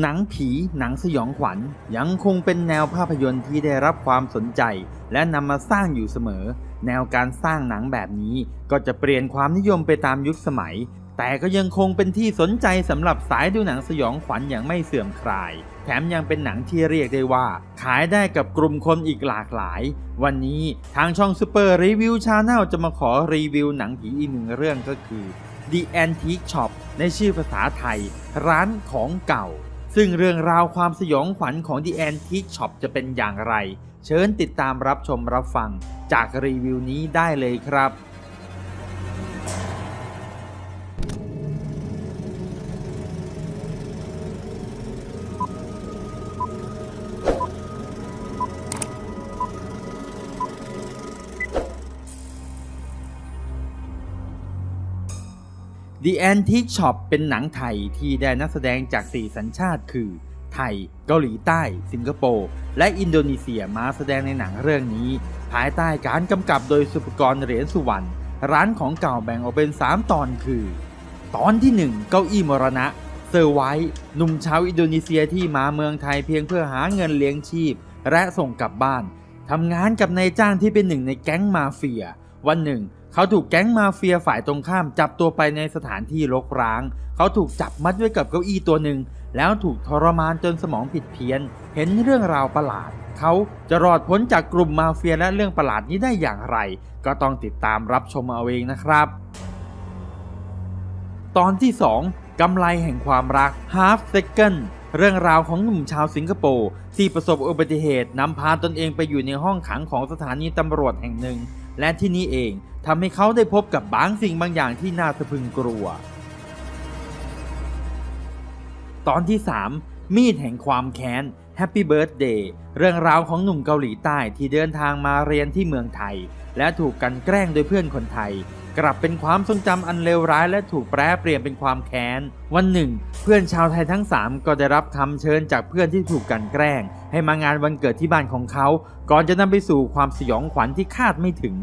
หนังผีหนังสยองขวัญยังคงเป็นแนวภาพยนตร์ที่ได้รับความสนใจ และนำมาสร้างอยู่เสมอ แนวการสร้างหนังแบบนี้ก็จะเปลี่ยนความนิยมไปตามยุคสมัย แต่ก็ยังคงเป็นที่สนใจสำหรับสายดูหนังสยองขวัญอย่างไม่เสื่อมคลาย แถมยังเป็นหนังที่เรียกได้ว่า ขายได้กับกลุ่มคนอีกหลากหลาย วันนี้ทางช่อง Super Review Channel จะมาขอรีวิวหนังผีอีกหนึ่งเรื่องก็คือ The Antique Shop ในชื่อภาษาไทย ร้านของเก่า ซึ่งเรื่องราวความสยองขวัญของ The Antique Shop จะเป็นอย่างไร เชิญติดตามรับชมรับฟังจากรีวิวนี้ได้เลยครับ The Antique Shop เป็นหนังไทยที่ได้นักแสดงจาก 4 สัญชาติคือ ไทย เกาหลีใต้ สิงคโปร์ และอินโดนีเซียมาแสดงในหนังเรื่องนี้ ภายใต้การกำกับโดยสุภกรเหรียญสุวรรณร้านของเก่าแบ่งออกเป็น 3 ตอนคือ ตอนที่ 1 เก้าอี้มรณะ เซอร์ไว้หนุ่มชาวอินโดนีเซียที่มาเมืองไทยเพียงเพื่อหาเงินเลี้ยงชีพ และส่งกลับบ้านทำงานกับนายจ้างที่เป็นหนึ่งในแก๊งมาเฟีย วันหนึ่ง เขาถูกแก๊งมาเฟียฝ่ายตรงข้ามจับตัวไปในสถานที่รกร้าง เขาถูกจับมัดไว้กับเก้าอี้ตัวหนึ่ง แล้วถูกทรมานจนสมองผิดเพี้ยน เห็นเรื่องราวประหลาด เขาจะรอดพ้นจากกลุ่มมาเฟียและเรื่องประหลาดนี้ได้อย่างไร ก็ต้องติดตามรับชมเอาเองนะครับ ตอนที่ 2กำไรแห่งความรัก Half Second เรื่องราวของหนุ่มชาวสิงคโปร์ที่ประสบอุบัติเหตุนำพาตนเองไปอยู่ในห้องขังของสถานีตำรวจแห่งหนึ่ง และที่นี่เองทำให้เขาได้พบกับบางสิ่งบางอย่างที่น่าสะพึงกลัว ตอนที่ 3 มีดแห่งความแค้น Happy Birthday เรื่องราวของหนุ่มเกาหลีใต้ที่เดินทางมาเรียนที่เมืองไทย และถูกกันแกล้งโดยเพื่อนคนไทย กลับเป็นความทรงจำอันเลวร้ายและถูกแปรเปลี่ยนเป็นความแค้น วันหนึ่ง เพื่อนชาวไทยทั้ง 3 ก็ได้รับคำเชิญจากเพื่อนที่ถูกกันแกล้ง ให้มางานวันเกิดที่บ้านของเขา ก่อนจะนำไปสู่ความสยองขวัญที่คาดไม่ถึง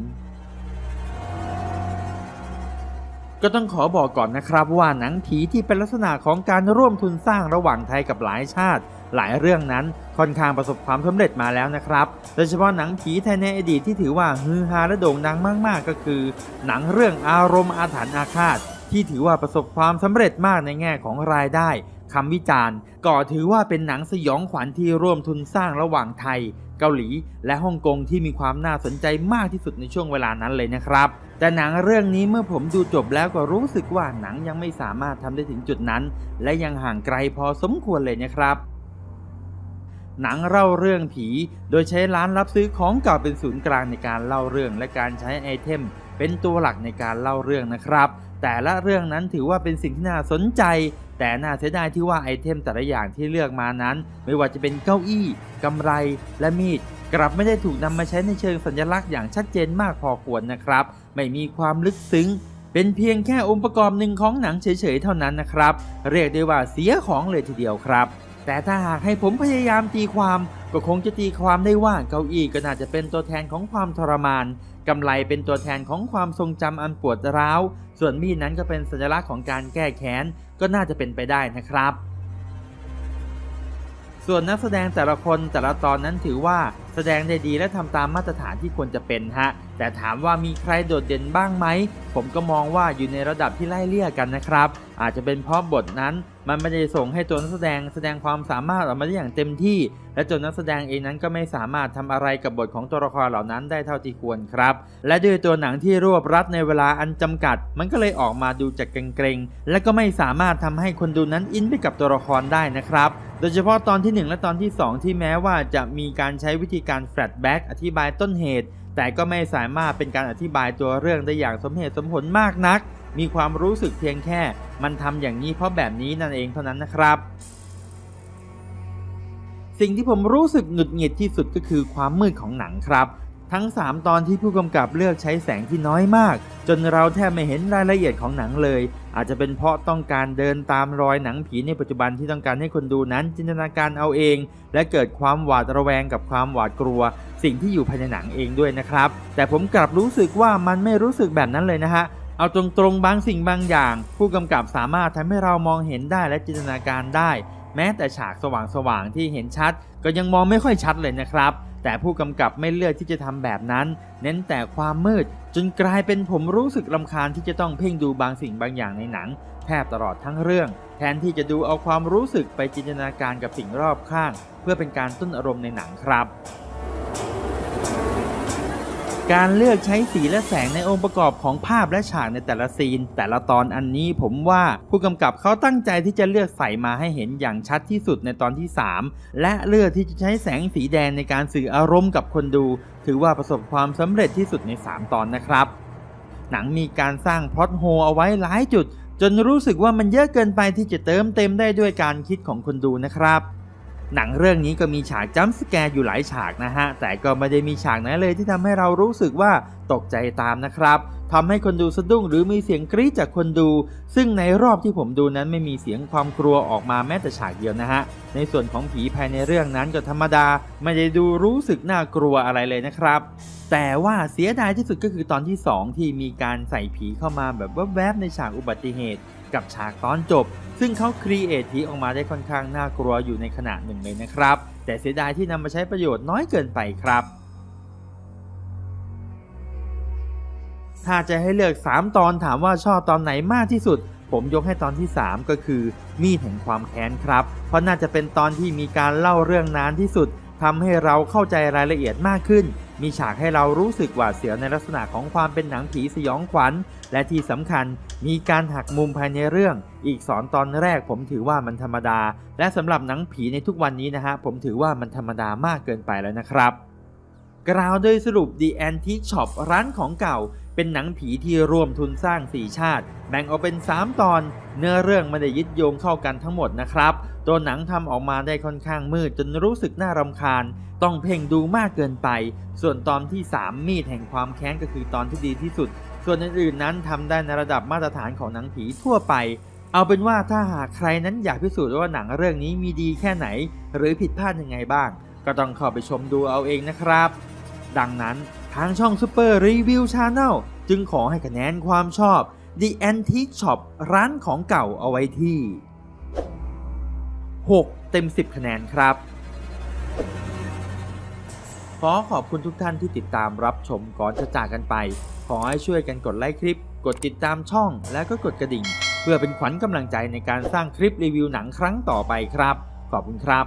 ก็ต้องขอบอกก่อนนะครับว่าหนังผีที่เป็นลักษณะของการร่วมทุนสร้างระหว่างไทยกับหลายชาติ หลายเรื่องนั้นค่อนข้างประสบความสำเร็จมาแล้วนะครับ โดยเฉพาะหนังผีไทยในอดีตที่ถือว่าฮือฮาและโด่งดังมาก ๆ ก็คือ หนังเรื่องอารมณ์อาถรรพ์อาฆาต ที่ถือว่าประสบความสำเร็จมากในแง่ของรายได้คำวิจารณ์ก็ถือว่าเป็นหนังสยองขวัญที่ร่วมทุนสร้างระหว่างไทย เกาหลี และฮ่องกงที่มีความน่าสนใจมากที่สุดในช่วงเวลานั้นเลยนะครับ แต่หนังเรื่องนี้เมื่อผมดูจบแล้วก็รู้สึกว่าหนังยังไม่สามารถทำได้ถึงจุดนั้น และยังห่างไกลพอสมควรเลยนะครับ หนังเล่าเรื่องผี โดยใช้ร้านรับซื้อของเก่าเป็นศูนย์กลางในการเล่าเรื่องและการใช้ไอเทม เป็นตัวหลักในการเล่าเรื่องนะครับ แต่ละเรื่องนั้นถือว่าเป็นสิ่งที่น่าสนใจ แต่น่าเสียดายที่ว่าไอเทมแต่ละอย่างที่เลือกมานั้น ไม่ว่าจะเป็นเก้าอี้กำไรและมีดกลับไม่ได้ถูกนำมาใช้ในเชิงสัญลักษณ์อย่างชัดเจนมากพอควรนะครับ ไม่มีความลึกซึ้งเป็นเพียงแค่องค์ประกอบหนึ่งของหนังเฉยๆ เท่านั้นนะครับ เรียกได้ว่าเสียของเลยทีเดียวครับ แต่ถ้าหากให้ผมพยายามตีความ ก็คงจะตีความได้ว่าเก้าอี้ก็น่าจะเป็นตัวแทนของความทรมานกำไลเป็นตัวแทนของความทรงจำอันปวดร้าว ส่วนมีดนั้นก็เป็นสัญลักษณ์ของการแก้แค้นก็น่าจะเป็นไปได้นะครับ ส่วนนักแสดงแต่ละคนแต่ละตอนนั้นถือว่าแสดงได้ดีและทำตามมาตรฐานที่ควรจะเป็นฮะ แต่ถามว่ามีใครโดดเด่นบ้างไหม ผมก็มองว่าอยู่ในระดับที่ไล่เลี่ยกันนะครับ อาจจะเป็นเพราะบทนั้น มันไม่ได้ส่งให้ตัวนักแสดงแสดงความสามารถออกมาได้อย่างเต็มที่ และตัวนักแสดงเองนั้นก็ไม่สามารถทำอะไรกับบทของตัวละครเหล่านั้นได้เท่าที่ควรครับ และด้วยตัวหนังที่รวบรัดในเวลาอันจำกัด มันก็เลยออกมาดูจากเกรงๆและก็ไม่สามารถทำให้คนดูนั้นอินไปกับตัวละครได้นะครับ โดยเฉพาะตอนที่ 1 และตอนที่ 2 ที่แม้ว่าจะมีการใช้วิธีการแฟลชแบ็กอธิบายต้นเหตุ แต่ก็ไม่สามารถเป็นการอธิบายตัวเรื่องได้อย่างสมเหตุสมผลมากนัก มีความรู้สึกเพียงแค่ มันทำอย่างนี้เพราะแบบนี้นั่นเองเท่านั้นนะครับ สิ่งที่ผมรู้สึกหงุดหงิดที่สุดก็คือความมืดของหนังครับ ทั้ง 3 ตอนที่ผู้กำกับเลือกใช้แสงที่น้อยมาก จนเราแทบไม่เห็นรายละเอียดของหนังเลย อาจจะเป็นเพราะต้องการเดินตามรอยหนังผีในปัจจุบันที่ต้องการให้คนดูนั้นจินตนาการเอาเอง และเกิดความหวาดระแวงกับความหวาดกลัว สิ่งที่อยู่ภายในหนังเองด้วยนะครับ แต่ผมกลับรู้สึกว่ามันไม่รู้สึกแบบนั้นเลยนะฮะเอาตรงๆบางสิ่งบางอย่าง ผู้กำกับสามารถทำให้เรามองเห็นได้และจินตนาการได้ แม้แต่ฉากสว่างๆที่เห็นชัด ก็ยังมองไม่ค่อยชัดเลยนะครับ แต่ผู้กำกับไม่เลือกที่จะทำแบบนั้น เน้นแต่ความมืด จนกลายเป็นผมรู้สึกลำคาญที่จะต้องเพ่งดูบางสิ่งบางอย่างในหนัง แทบตลอดทั้งเรื่อง แทนที่จะดูเอาความรู้สึกไปจินตนาการกับสิ่งรอบข้าง เพื่อเป็นการต้นอารมณ์ในหนังครับ การเลือกใช้สีและแสงในองค์ประกอบของภาพและฉากในแต่ละซีน แต่ละตอนอันนี้ผมว่าผู้กำกับเขาตั้งใจที่จะเลือกใส่มาให้เห็นอย่างชัดที่สุดในตอนที่ 3 และเลือกที่จะใช้แสงสีแดงในการสื่ออารมณ์กับคนดู ถือว่าประสบความสำเร็จที่สุดใน 3 ตอนนะครับ หนังมีการสร้างพล็อตโฮเอาไว้หลายจุด จนรู้สึกว่ามันเยอะเกินไปที่จะเติมเต็มได้ด้วยการคิดของคนดูนะครับ หนังเรื่องนี้ก็มีฉากจัมป์สแกร์อยู่หลายฉากนะฮะ แต่ก็ไม่ได้มีฉากไหนเลยที่ทำให้เรารู้สึกว่าตกใจตามนะครับทำให้คนดูสะดุ้งหรือมีเสียงกรี๊ดจากคนดู ซึ่งในรอบที่ผมดูนั้นไม่มีเสียงความกลัวออกมาแม้แต่ฉากเดียวนะฮะ ในส่วนของผีภายในเรื่องนั้นก็ธรรมดา ไม่ได้ดูรู้สึกน่ากลัวอะไรเลยนะครับ แต่ว่าเสียดายที่สุดก็คือตอนที่ 2 ที่มีการใส่ผีเข้ามาแบบแวบๆในฉากอุบัติเหตุ กับฉากตอนจบ ซึ่งเขาครีเอทผีออกมาได้ค่อนข้างน่ากลัวอยู่ในขณะหนึ่งเลยนะครับ แต่เสียดายที่นำมาใช้ประโยชน์น้อยเกินไปครับ ถ้าจะให้เลือก 3 ตอนถามว่าชอบตอนไหนมากที่สุด ผมยกให้ตอนที่ 3 ก็คือ มีดแห่งความแค้นครับ เพราะน่าจะเป็นตอนที่มีการเล่าเรื่องนานที่สุดทำให้เราเข้าใจรายละเอียดมากขึ้น มีฉากให้เรารู้สึกหวาดเสียวในลักษณะของความเป็นหนังผีสยองขวัญ และที่สำคัญมีการหักมุมภายในเรื่อง อีกสอนตอนแรกผมถือว่ามันธรรมดา และสำหรับหนังผีในทุกวันนี้นะฮะผมถือว่ามันธรรมดามากเกินไปแล้วนะครับ กล่าวโดยสรุป The Antique Shop ร้านของเก่า เป็นหนังผีที่ร่วมทุนสร้าง4ชาติ แบ่งออกเป็น 3 ตอน เนื้อเรื่องไม่ได้ยึดโยงเข้ากันทั้งหมดนะครับ ตัวหนังทำออกมาได้ค่อนข้างมืดจนรู้สึกน่ารำคาญ ต้องเพ่งดูมากเกินไป ส่วนตอนที่ 3 มีดแห่งความแค้นก็คือตอนที่ดีที่สุด ส่วนอื่นๆนั้นทำได้ในระดับมาตรฐานของหนังผีทั่วไปเอาเป็นว่าถ้าหากใครนั้นอยากพิสูจน์ว่าหนังเรื่องนี้มีดีแค่ไหน หรือผิดพลาดยังไงบ้าง ก็ต้องเข้าไปชมดูเอาเองนะครับ ดังนั้นทางช่อง Super Review Channel จึงขอให้คะแนนความชอบ The Antique Shop ร้านของเก่าเอาไว้ที่ 6 เต็ม 10 คะแนนครับ ขอขอบคุณทุกท่านที่ติดตามรับชมก่อนจะจากกันไป ขอให้ช่วยกันกดไลค์คลิป กดติดตามช่อง และก็กดกระดิ่ง เพื่อเป็นขวัญกำลังใจในการสร้างคลิปรีวิวหนังครั้งต่อไปครับ ขอบคุณครับ